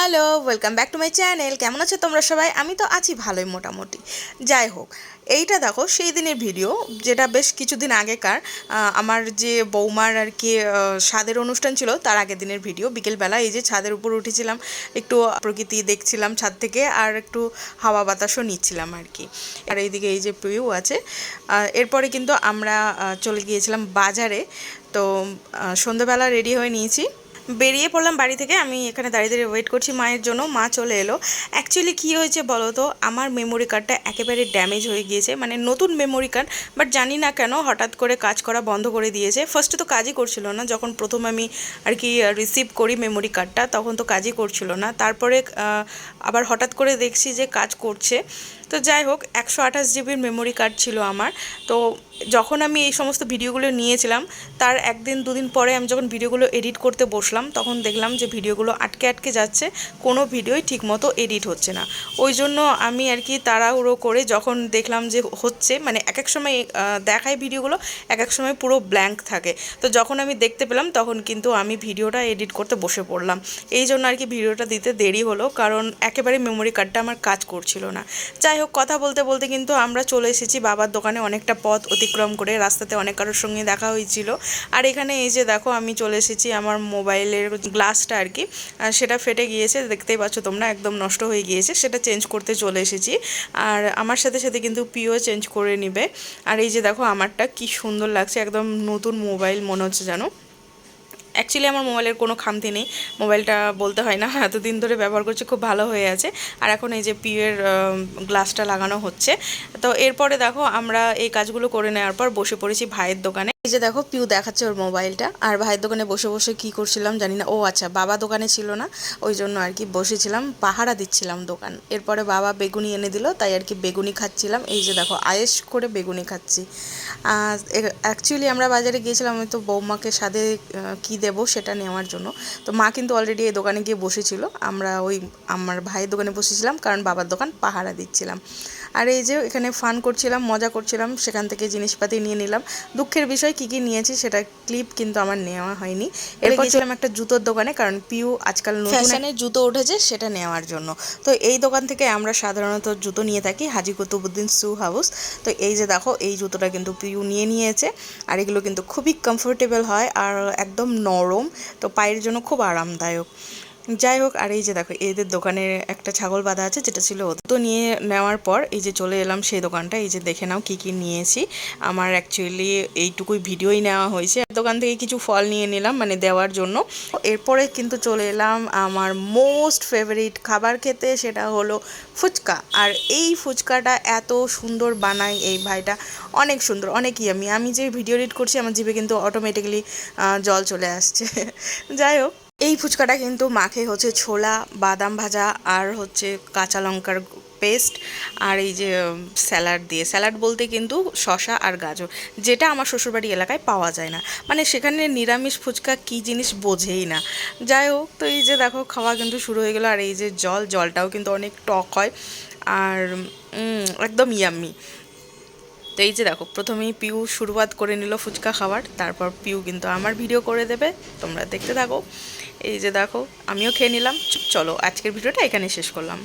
Hello welcome back to my channel কেমন আছো তোমরা সবাই? আমি তো আছি ভালোই মোটামুটি। যাই হোক, এইটা দেখো, সেই দিনের ভিডিও যেটা বেশ কিছুদিন আগেকার আমার যে বৌমার আর কি স্বাদের অনুষ্ঠান ছিল, তার আগের দিনের ভিডিও বিকেলবেলা এই যে ছাদের উপর উঠেছিলাম, একটু প্রকৃতি দেখছিলাম ছাদ থেকে, আর একটু হাওয়া বাতাসও নিচ্ছিলাম আর কি। আর এইদিকে এই যে প্রিয় আছে এরপরে কিন্তু আমরা চলে গিয়েছিলাম বাজারে। তো সন্ধ্যেবেলা রেডি হয়ে নিয়েছি। বেরিয়ে পড়লাম বাড়ি থেকে। আমি এখানে দাঁড়িয়ে দাঁড়িয়ে ওয়েট করছি মায়ের জন্য। মা চলে এলো। অ্যাকচুয়ালি কী হয়েছে বলো তো? আমার মেমোরি কার্ডটা একেবারে ড্যামেজ হয়ে গিয়েছে। মানে নতুন মেমোরি কার্ড বাট জানি না কেন হঠাৎ করে কাজ করা বন্ধ করে দিয়েছে। ফার্স্টে তো কাজই করছিল না। যখন প্রথম আমি আর কি রিসিভ করি মেমোরি কার্ডটা তখন তো কাজই করছিল না। তারপরে আবার হঠাৎ করে দেখছি যে কাজ করছে। তো যাই হোক, একশো আঠাশ জিবির মেমোরি কার্ড ছিল আমার। তো যখন আমি এই সমস্ত ভিডিওগুলো নিয়েছিলাম, তার একদিন দুদিন পরে আমি যখন ভিডিওগুলো এডিট করতে বসলাম, তখন দেখলাম যে ভিডিওগুলো আটকে আটকে যাচ্ছে, কোনো ভিডিওই ঠিকমতো এডিট হচ্ছে না। ওই জন্য আমি আর কি তাড়াহুড়ো করে যখন দেখলাম যে হচ্ছে মানে এক এক সময় দেখায় ভিডিওগুলো, এক এক সময় পুরো ব্ল্যাঙ্ক থাকে। তো যখন আমি দেখতে পেলাম, তখন কিন্তু আমি ভিডিওটা এডিট করতে বসে পড়লাম। এই জন্য আর কি ভিডিওটা দিতে দেরি হলো, কারণ একেবারে মেমোরি কার্ডটা আমার কাজ করছিল না। যাই হোক, কথা বলতে বলতে কিন্তু আমরা চলে এসেছি বাবার দোকানে, অনেকটা পথ অতিক্রম করে রাস্তাতে অনেক কারোর সঙ্গে দেখা হয়েছিল। আর এখানে এই যে দেখো, আমি চলে এসেছি আমার মোবাইলের গ্লাসটা আর কি। সেটা ফেটে গিয়েছে, দেখতেই পাচ্ছ তোমরা, একদম নষ্ট হয়ে গিয়েছে। সেটা চেঞ্জ করতে চলে এসেছি। আর আমার সাথে সাথে কিন্তু পিও চেঞ্জ করে নিবে। আর এই যে দেখো, আমারটা কি সুন্দর লাগছে, একদম নতুন মোবাইল, মনে হচ্ছে জানো অ্যাকচুয়ালি আমার মোবাইলের কোনো খামতি নেই। মোবাইলটা বলতে হয় না, এতদিন ধরে ব্যবহার করছি, খুব ভালো হয়ে আছে। আর এখন এই যে পিউয়ের গ্লাসটা লাগানো হচ্ছে। তো এরপরে দেখো, আমরা এই কাজগুলো করে নেওয়ার পর বসে পড়েছি ভাইয়ের দোকানে। এই যে দেখো, পিউ দেখাচ্ছে ওর মোবাইলটা। আর ভাইয়ের দোকানে বসে বসে কি করছিলাম জানি না। ও আচ্ছা বাবা দোকানে ছিল না, ওই জন্য আর কি বসেছিলাম, পাহারা দিচ্ছিলাম দোকান। এরপরে বাবা বেগুনি এনে দিল, তাই আর কি বেগুনি খাচ্ছিলাম। এই যে দেখো আয়েস করে বেগুনি খাচ্ছি। অ্যাকচুয়ালি আমরা বাজারে গিয়েছিলাম, আমি তো বৌমাকে স্বাদে কি দেব সেটা নেওয়ার জন্য। তো মা কিন্তু অলরেডি এই দোকানে গিয়ে বসেছিল। আমরা ওই, আমার ভাইয়ের দোকানে বসেছিলাম, কারণ বাবার দোকান পাহারা দিচ্ছিলাম। আর এই যে এখানে ফান করছিলাম মজা করছিলাম সেখান থেকে জিনিসপাতি নিয়ে নিলাম। দুঃখের বিষয় কি কি নিয়েছি সেটা ক্লিপ কিন্তু আমার নেওয়া হয়নি। এরপর ছিলাম একটা জুতোর দোকানে কারণ পিউ আজকাল ফ্যাশনের জুতো উঠেছে সেটা নেওয়ার জন্য। তো এই দোকান থেকে আমরা সাধারণত জুতো নিয়ে থাকি হাজি কুতুবুদ্দিন সু হাউস। তো এই যে দেখো এই জুতোটা কিন্তু পিউ নিয়ে নিয়েছে আর এগুলো কিন্তু খুবই কমফোর্টেবল হয় আর একদম নরম তো পায়ের জন্য খুব আরামদায়ক। যাই হোক, আর এই যে দেখো, এদের দোকানে একটা ছাগল বাঁধা আছে, যেটা ছিল ওদের। তো নিয়ে নেওয়ার পর এই যে চলে এলাম সেই দোকানটা, এই যে দেখে নাও কি কি নিয়েছি। আমার অ্যাকচুয়ালি এইটুকুই ভিডিওই নেওয়া হয়েছে। দোকান থেকে কিছু ফল নিয়ে নিলাম মানে দেওয়ার জন্য। এরপরে কিন্তু চলে এলাম আমার মোস্ট ফেভারিট খাবার খেতে, সেটা হলো ফুচকা। আর এই ফুচকাটা এত সুন্দর বানায় এই ভাইটা। অনেক সুন্দর, অনেক ইয়ামি আমি যে ভিডিও এডিট করছি, আমার জিভে কিন্তু অটোমেটিক্যালি জল চলে আসছে। যাই হোক এই ফুচকাটা কিন্তু মাখে হচ্ছে ছোলা, বাদাম ভাজা আর হচ্ছে কাঁচা লঙ্কার পেস্ট আর এই যে স্যালাড দিয়ে। স্যালাড বলতে কিন্তু শশা আর গাজর, যেটা আমার শ্বশুরবাড়ি এলাকায় পাওয়া যায় না। মানে সেখানে নিরামিষ ফুচকা কী জিনিস বোঝেই না। যাই হোক, তো এই যে দেখো, খাওয়া কিন্তু শুরু হয়ে গেলো আর এই যে জল, জলটাও কিন্তু অনেক টক হয় আর একদম ইয়াম্মি তো এই যে দেখো, প্রথমেই পিউ শুরুয়াত করে নিল ফুচকা খাবার, তারপর পিউ কিন্তু আমার ভিডিও করে দেবে, তোমরা দেখতে থাকো। এই যে দেখো, আমিও খেয়ে নিলাম। চলো, আজকের ভিডিওটা এখানে শেষ করলাম।